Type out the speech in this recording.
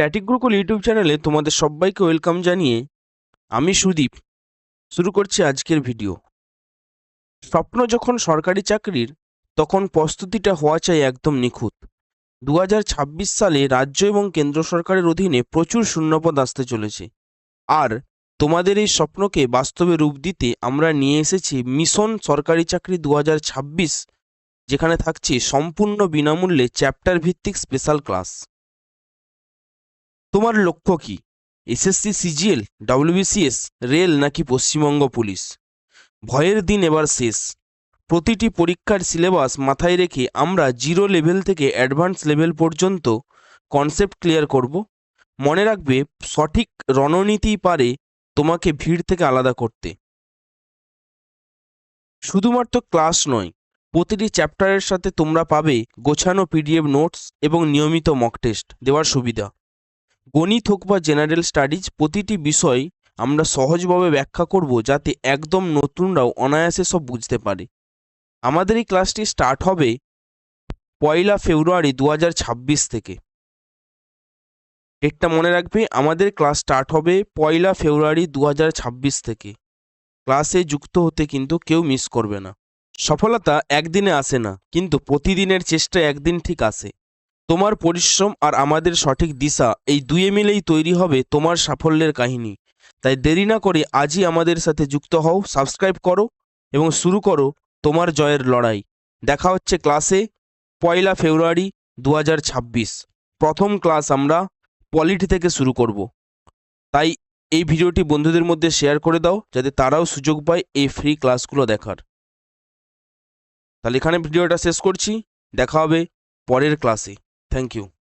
Static Gurukul YouTube চ্যানেলে তোমাদের সবাইকে ওয়েলকাম জানিয়ে আমি সুদীপ। শুরু করছি আজকের ভিডিও স্বপ্ন যখন সরকারি চাকরির, তখন প্রস্তুতিটা হওয়া চাই একদম নিখুঁত। দু হাজার ছাব্বিশ সালে রাজ্য এবং কেন্দ্র সরকারের অধীনে প্রচুর শূন্যপদ আসতে চলেছে। আর তোমাদের এই স্বপ্নকে বাস্তবে রূপ দিতে আমরা নিয়ে এসেছি মিশন সরকারি চাকরি দু হাজার ছাব্বিশ, যেখানে থাকছে সম্পূর্ণ বিনামূল্যে চ্যাপ্টার ভিত্তিক স্পেশাল ক্লাস তোমার লক্ষ্য কি? এসএসসি সিজিএল, ডাব্লিউবিসিএস, রেল নাকি পশ্চিমবঙ্গ পুলিশ? ভয়ের দিন এবার শেষ। প্রতিটি পরীক্ষার সিলেবাস মাথায় রেখে আমরা জিরো লেভেল থেকে অ্যাডভান্স লেভেল পর্যন্ত কনসেপ্ট ক্লিয়ার করব। মনে রাখবে, সঠিক রণনীতিই পারে তোমাকে ভিড় থেকে আলাদা করতে। শুধুমাত্র ক্লাস নয়, প্রতিটি চ্যাপ্টারের সাথে তোমরা পাবে গোছানো পিডিএফ নোটস এবং নিয়মিত মক টেস্ট দেওয়ার সুবিধা। গণিত হোক বা জেনারেল স্টাডিজ প্রতিটি বিষয় আমরা সহজভাবে ব্যাখ্যা করব যাতে একদম নতুনরাও অনায়াসে সব বুঝতে পারে। আমাদের এই ক্লাসটি স্টার্ট হবে পয়লা ফেব্রুয়ারি দু হাজার ছাব্বিশ থেকে। ডেটটা মনে রাখবে, আমাদের ক্লাস স্টার্ট হবে পয়লা ফেব্রুয়ারি দু হাজার ছাব্বিশ থেকে। ক্লাসে যুক্ত হতে কিন্তু কেউ মিস করবে না। সফলতা একদিনে আসে না, কিন্তু প্রতিদিনের চেষ্টা একদিন ঠিক আসে। তোমার পরিশ্রম আর আমাদের সঠিক দিশা এই দুয়ে মিলেই তৈরি হবে তোমার সাফল্যের কাহিনী। তাই দেরি না করে আজই আমাদের সাথে যুক্ত হও, সাবস্ক্রাইব করো এবং শুরু করো তোমার জয়ের লড়াই। দেখা হচ্ছে ক্লাসে পয়লা ফেব্রুয়ারি দু হাজার ছাব্বিশ। প্রথম ক্লাস আমরা পলিটি থেকে শুরু করব। তাই এই ভিডিওটি বন্ধুদের মধ্যে শেয়ার করে দাও যাতে তারাও সুযোগ পায় এই ফ্রি ক্লাসগুলো দেখার। তাহলে এখানে ভিডিওটা শেষ করছি। দেখা হবে পরের ক্লাসে। Thank you.